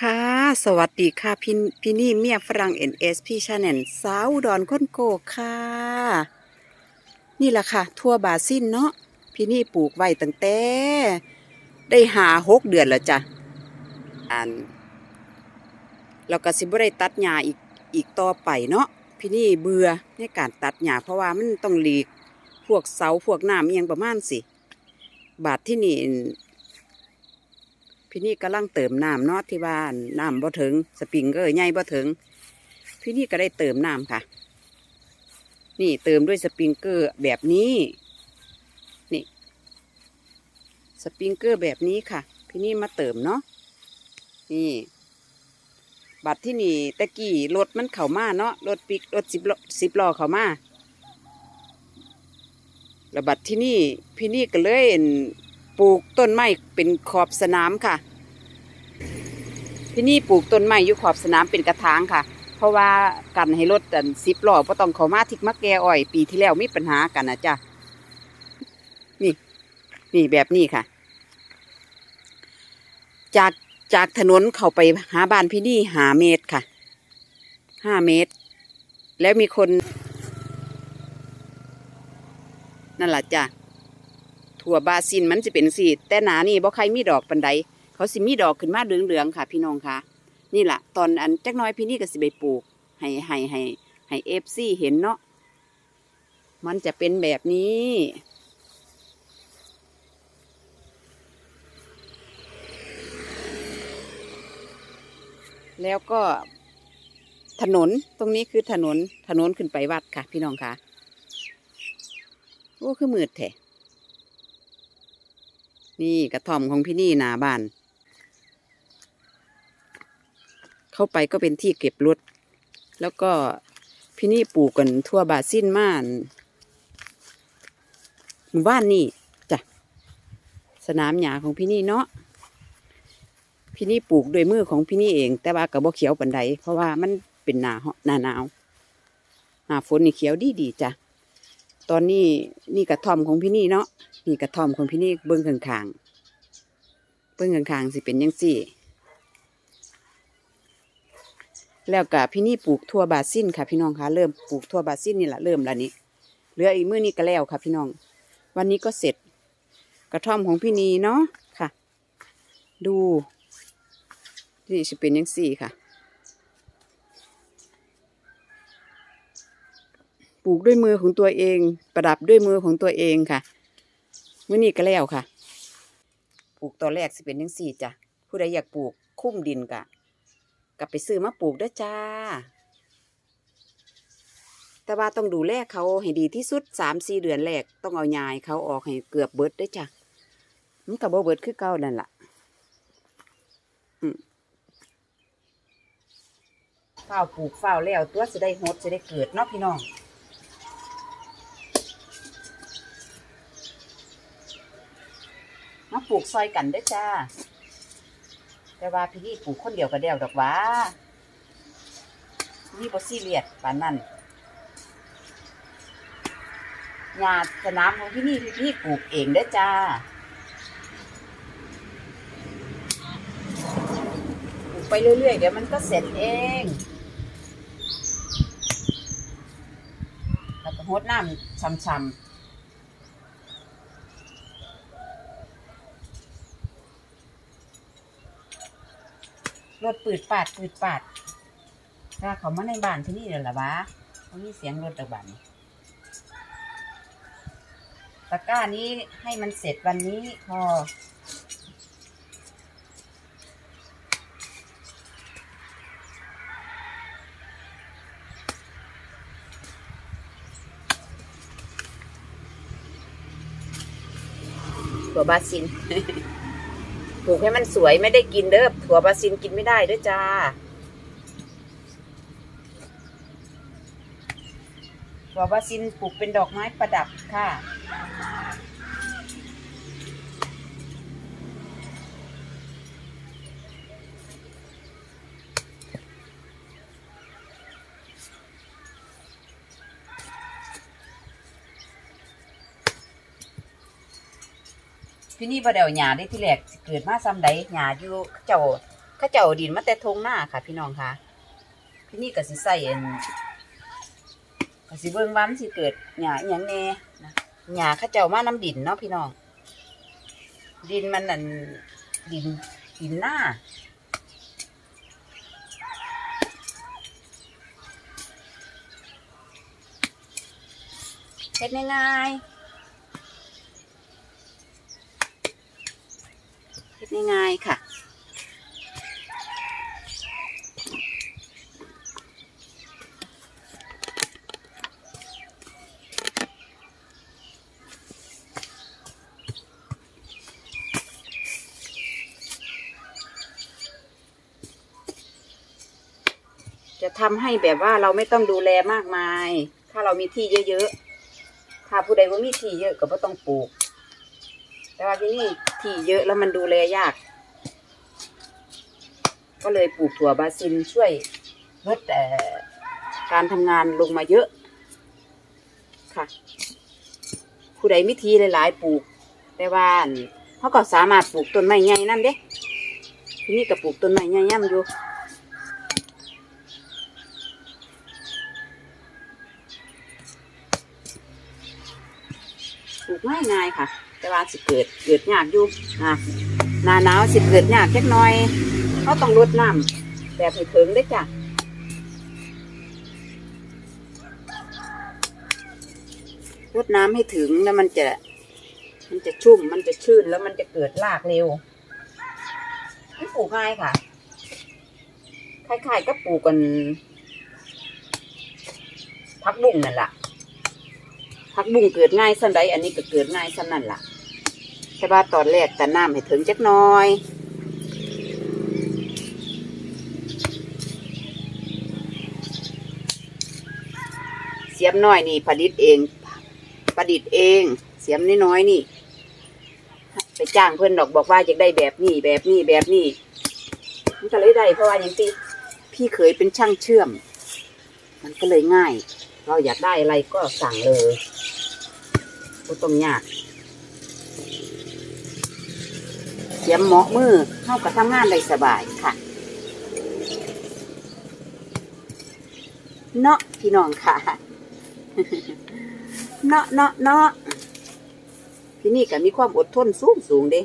ค่ะ สวัสดีค่ะพี่พี่นี่เมียฝรั่ง NS พี่ชาแนลสาวดอนค้นโกค่ะ นี่แหละค่ะ ทั่วบาซินเนาะพี่นี่ปลูกไว้ตั้งแต่ได้หาหกเดือนแล้วจ้ะอันเราก็สิบ่ได้ตัดหญ้าอีกอีกต่อไปเนาะพี่นี่เบื่อในการตัดหญ้าเพราะว่ามันต้องหลีกพวกเสาพวกน้ำอหยังประมาณสิบาทที่นี่ พี่นี่กำลังเติมน้ำนาะที่บ้านน้ำบ่ถึง สปริงเกอร์ใหญ่บ่ถึง พี่นี่ก็ได้เติมน้ำค่ะ นี่เติมด้วยสปริงเกอร์แบบนี้ นี่ สปริงเกอร์แบบนี้ค่ะ พี่นี่มาเติมเนาะนี่ บัตรที่นี่ตะกี้รถมันเข้ามาเนาะรถปิกรถสิบล้อสิบล้อเข้ามาแล้วบัตรที่นี่พี่นี่ก็เล่น ปลูกต้นไม้เป็นขอบสนามค่ะพี่นี่ปลูกต้นไม้อยู่ขอบสนามเป็นกระถางค่ะ เพราะว่ากันให้รถอันสิบล้อบ่ต้องเขามาทิกมาแกอ้อย ปีที่แล้วมีปัญหากันนะจ๊ะนี่ นี่แบบนี้ค่ะ จากจากถนนเข้าไปหาบ้านพี่นี่หาเมตรค่ะห้าเมตร แล้วมีคน นั่นแหละจ้ะ ถั่วบาซินมันจะเป็นสีแต่หนานี่บ่ใครมีดอกปันใดเขาสิมีดอกขึ้นมาเหลืองๆค่ะ พี่น้องค่ะนี่แหละตอนอันจักน้อยพี่นี่ก็สิไปปลูก ให้ให้ให้ให้เอฟซีเห็นเนาะมันจะเป็นแบบนี้แล้วก็ถนนตรงนี้คือถนนถนนขึ้นไปวัดค่ะ พี่น้องค่ะโอ้คือมืดแท้ นี่กระท่อมของพี่นี่นาบ้าน เข้าไปก็เป็นที่เก็บรถ แล้วก็พี่นี่ปลูกกันทั่วบาซินม่านหมู่บ้านนี่จ้ะสนามหญ้าของพี่นี่เนาะพี่นี่ปลูกด้วยมือของพี่นี่เอง แต่ว่ากับบ่เขียวปันใดเพราะว่ามันเป็นหนาหนาหนาวหนาฝนนี่เขียวดีดีจ้ะตอนนี้นี่กระท่อมของพี่นี่เนาะ นี่กระท่อมของพี่นี่เบื้องข้างๆเบื้องข้างๆสิเป็นยังสี่ แล้วกับพี่นี่ปลูกทั่วบาซินค่ะพี่น้องคะเริ่มปลูกทั่วบาซินนี่แหละเริ่มแล้วนี่เหลืออีกมื้อนี้ก็แล้วค่ะ พี่น้อง วันนี้ก็เสร็จ กระท่อมของพี่นีเนาะค่ะ ดูนี่จะเป็นยังสี่ค่ะปลูกด้วยมือของตัวเอง ประดับด้วยมือของตัวเองค่ะ มื่อนี้ก็แล้วค่ะ ปลูกตอนแรกสิเป็นยังสี่จ้ะ ผู้ใดอยากปลูกคุ้มดินกะกลับไปซื้อมาปลูกด้อจ้า แต่ว่าต้องดูแลเขาให้ดีที่สุดสามสี่เดือนแรกต้องเอายายเขาออกให้เกือบเบิดด้อจ้ะ มันกับโบเบิดคือเก่านั่นล่ะฝ้าปลูกฝ้าแล้วตัวจะได้หดจะได้เกิดเนาะพี่น้อง มาปลูกซอยกันด้จ้า แต่ว่าพี่นี่ปลูกคนเดียวก็เดียวดอกว่านี่บ่ซีเรียสปานนั้นหญ้าสนามของพี่นี่พี่นี่ปลูกเองด้จ้าปลูกไปเรื่อยๆ เดี๋ยวมันก็เสร็จเองแล้วก็หดน้ำช่ำๆ รถปืดปาดปืดปาดถ้าเขามาในบ้านที่นี่เดี๋ยวละวะเขามีเสียงรถตะบันตะกร้านี้ให้มันเสร็จวันนี้พอถั่วบาซิน ปลูกให้มันสวยไม่ได้กินเด้อถั่วบาซินกินไม่ได้ด้วยจ้า ถั่วบาซินปลูกเป็นดอกไม้ประดับค่ะ พี่นี่บ่เดวหญ้าได้ที่แรกสิเกิดมาซ้ำใดหญ้าอยู่เจ้าข้าเจ้าดินมาแต่ทงหน้าค่ะ พี่น้องค่ะพี่นี่ก็สิใส่เอ็นก็สิเบิ่งว่ามันสิเกิดหญ้าอย่างแน่นะหญ้าข้าเจ้ามาน้ำดินเนาะพี่น้อง ดินมันนั่นดินดินหน้าเฮ็ดง่ายๆเฮ็ด ง่ายๆค่ะ จะทำให้แบบว่าเราไม่ต้องดูแลมากมาย ถ้าเรามีที่เยอะๆ ถ้าผู้ใดว่ามีที่เยอะก็บ่ต้องปลูก แต่ว่าที่นี่ที่เยอะแล้วมันดูแลยาก ก็เลยปลูกถั่วบาซิลช่วยลดแต่การทำงานลงมาเยอะค่ะผู้ใดมีที่หลายๆปลูก แต่ว่าเขาก็สามารถปลูกต้นไม้ใหญ่นั่นเด้ที่นี่ก็ปลูกต้นไม้ใหญ่ย่ำอยู่ปลูกง่ายง่ายๆค่ะ แต่ว่าสิเกิดเกิดยากอยู่นะหนาหนาวสิเกิดยากเล็กน้อยเขาต้องรดน้ำแบบให้ถึงได้จ้ะรดน้ำให้ถึงแล้วมันจะ มันจะชุ่มมันจะชื้นแล้วมันจะเกิดรากเร็วนี่ปลูกง่ายค่ะคล้ายๆก็ปลูกกันพักบุ้งนั่นแหละผักบุ้งเกิดง่ายสันใดอันนี้ก็เกิดง่ายสันนั่นล่ะ แต่ว่าตอนแรกแต่น้ำให้ถึงจักน้อยเสียมน้อยนี่ประดิษฐ์เอง ประดิษฐ์เอง เสียมน้อยนี่ ไปจ้างเพื่อนดอกบอกว่าอยากได้แบบนี้แบบนี้แบบนี้มันก็เลยได้เพราะว่าอย่างที่พี่เคยเป็นช่างเชื่อม มันก็เลยง่าย เราอยากได้อะไรก็สั่งเลยก็ต้องยาก เสียมเหมาะมือเข้ากับทำงานได้สบายค่ะ เนาะพี่น้องค่ะ เนาะเนาะเนาะพี่นี่ก็มีความอดทนสูงสูงเด้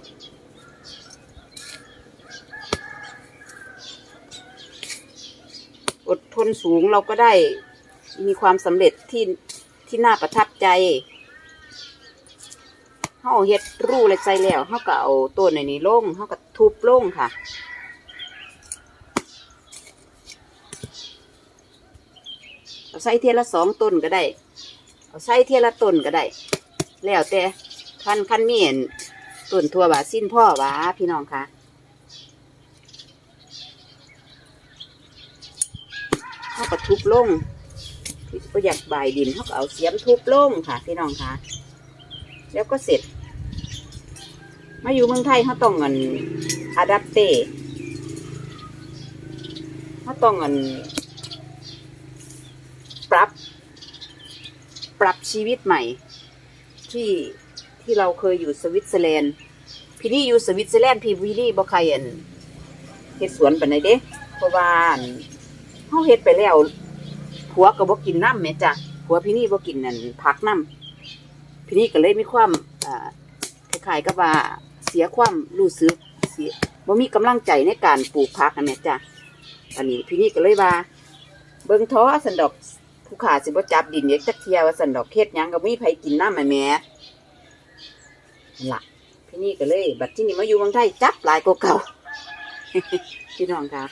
อดทนสูงเราก็ได้มีความสำเร็จที่ที่น่าประทับใจ เฮาเฮ็ดรูเลยใจแล้วเฮาก็เอาต้นในนี้ลงเฮาก็ทุบลงค่ะเอาใส่เทียละสองต้นก็ได้ เอาใส่เทียละต้นก็ได้ แล้วแต่คันคันมีเห็นต้นทั่วบาสิ้นพ่อหวาพี่น้องค่ะเขาก็ทุบลงก็อยากบดินเขาก็เอาเสียมทุบลงค่ะ พี่น้องค่ะ แล้วก็เสร็จ มาอยู่เมืองไทยเขาต้องเงินอะดัปเตเขาต้องเงินปรับ ปรับชีวิตใหม่ ที่ที่เราเคยอยู่สวิตเซอร์แลนด์พี่นี่อยู่สวิตเซอร์แลนด์พี่วิลลี่บ่ใครอันเฮ็ดสวนปานใดเด้เพราะว่าอั่นเขาเฮ็ดไปแล้วผัวก็บ่กินน้ำแม่จ้ะผัวพี่นี่บ่กินนั่นผักน้ำ พี่นี่ก็เลยมีความอ่าคล้ายๆกับว่าเสียความรู้สึกเสียบ่มีกำลังใจในการปลูกผักนะแม่จ้ะอันนี้พี่นี่ก็เลยว่า เบิ่งท้อสันดอกผู้ขาสิบ่จับดินเด็กจักเทียว่าสันดอกเฮ็ดหยังก็มีไผกินน้ำแม่แม่ล่ะพี่นี่ก็เลย บัดที่นี่มาอยู่เมืองไทยจับหลายกว่าเก่าพี่น้องค่ะ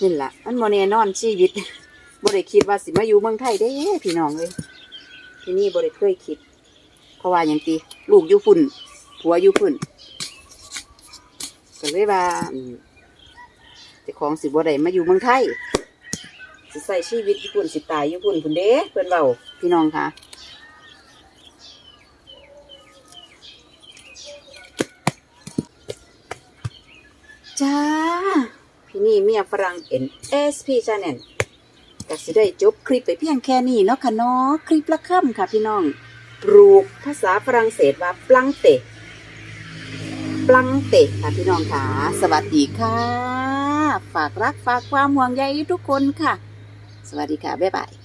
นี่แหละมันโมเนนอนชีวิตบ่ได้คิดว่าสิมาอยู่เมืองไทยเด้พี่น้องเลย ที่นี่บ่ได้เคยคิด เพราะว่าอย่างตีลูกอยู่ฝุ่นผัวอยู่ฝุ่นก็เลยว่าเจ้าของสิบ่ได้มาอยู่เมืองไทยสิใส่ชีวิตอยู่ฝุ่นสิตายอยู่ฝุ่นพุ่นเด้เพื่อนเบาพี่น้องคะจ้า พี่นี่เมียฝรั่ง NSP Channel ก็สิได้จบคลิปไปเพียงแค่นี้เนาะค่ะเนาะคลิปละค่ำค่ะพี่น้อง ปลูกภาษาฝรั่งเศสว่าปลังเตะปลังเตะค่ะพี่น้องค่ะสวัสดีค่ะ ฝากรักฝากความห่วงใยทุกคนค่ะ สวัสดีค่ะ บ๊ายบาย